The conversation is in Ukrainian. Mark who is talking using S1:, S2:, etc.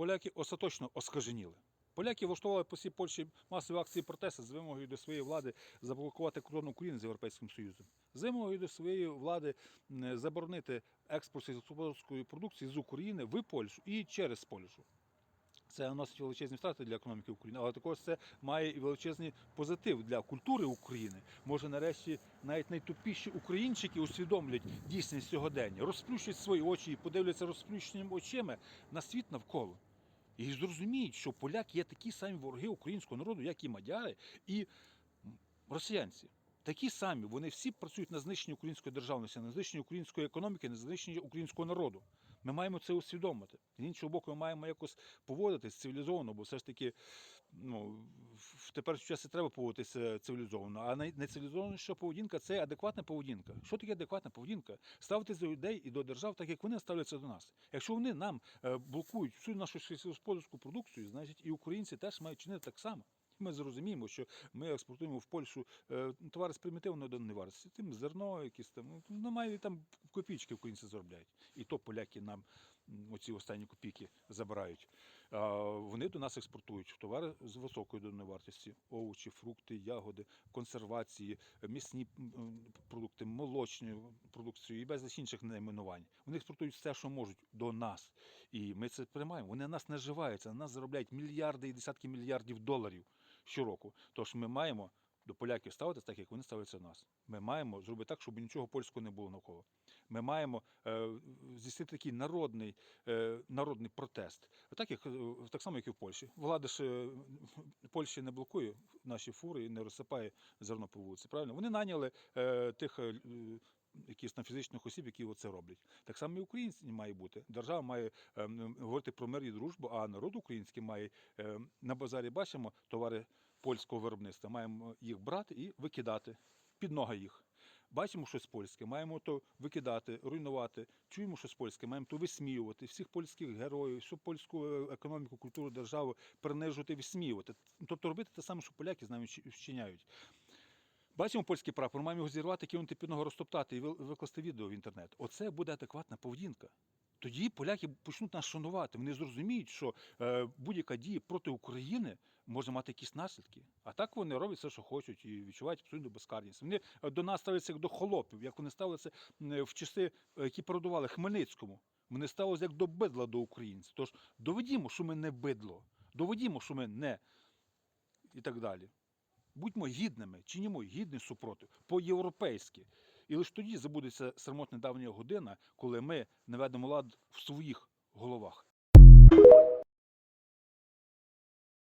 S1: поляки остаточно оскаженіли. Поляки влаштували по всій Польщі масові акції протесту з вимогою до своєї влади заблокувати кордон України з Європейським Союзом, з вимогою до своєї влади заборонити експорт сільськогосподарської продукції з України в Польщу і через Польщу. Це наносить величезні втрати для економіки України, але також це має і величезний позитив для культури України. Може, нарешті навіть найтупіші українчики усвідомлять дійсність сьогодення, розплющать свої очі і подивляться розплющеними очима на світ навколо. І зрозуміють, що поляки є такі самі вороги українського народу, як і мадяри, і росіянці. Такі самі, вони всі працюють на знищенні української державності, на знищенні української економіки, на знищенні українського народу. Ми маємо це усвідомити. З іншого боку, ми маємо якось поводитись цивілізовано, бо все ж таки ну, в теперішній часі треба поводитися цивілізовано. А най- найцивілізованіша поведінка це адекватна поведінка. Що таке адекватна поведінка? Ставитися до людей і до держав, так як вони ставляться до нас. Якщо вони нам е, блокують всю нашу сільськогосподарську продукцію, значить і українці теж мають чинити так само. Ми зрозуміємо, що ми експортуємо в Польщу е, товари з примітивної доданої вартості. Тим зерно, якісь там ну, немає там копійки українці заробляють. І то поляки нам оці останні копійки забирають. Вони до нас експортують товари з високою доданою вартості: овочі, фрукти, ягоди, консервації, м'ясні м, продукти, молочну продукцію і безліч інших найменувань. Вони експортують все, що можуть до нас. І ми це приймаємо. Вони на нас наживаються, на нас заробляють мільярди і десятки мільярдів доларів щороку. Тож ми маємо до поляків ставитися так, як вони ставляться до нас. Ми маємо зробити так, щоб нічого польського не було навколо. Ми маємо е, здійснити такий народний, е, народний протест. Так, як, е, так само, як і в Польщі. Влада ж е, Польщі не блокує наші фури і не розсипає зерно по вулиці. Правильно? Вони наняли е, тих. е, Якісь там фізичних осіб, які це роблять. Так само і українці має бути. Держава має е, говорити про мир і дружбу, а народ український має е, на базарі бачимо товари польського виробництва. Маємо їх брати і викидати під ноги їх. Бачимо щось польське, маємо то викидати, руйнувати. Чуємо щось польське, маємо то висміювати всіх польських героїв, всю польську е, економіку, культуру, державу принижувати, висміювати. Тобто робити те саме, що поляки з нами вчиняють. Бачимо польський прапор, маємо його зірвати, кинути під ногу, розтоптати і викласти відео в інтернет. Оце буде адекватна поведінка. Тоді поляки почнуть нас шанувати. Вони зрозуміють, що е, будь-яка дія проти України може мати якісь наслідки. А так вони роблять все, що хочуть, і відчувають абсолютну безкарність. Вони е, до нас ставляться як до холопів, як вони ставилися в часи, е, які передували Хмельницькому. Вони ставилися як до бидла до українців. Тож доведімо, що ми не бидло, доведімо, що ми не і так далі. Будьмо гідними, чинімо гідний супротив по-європейськи. І лише тоді забудеться срамотна давня година, коли ми наведемо лад в своїх головах.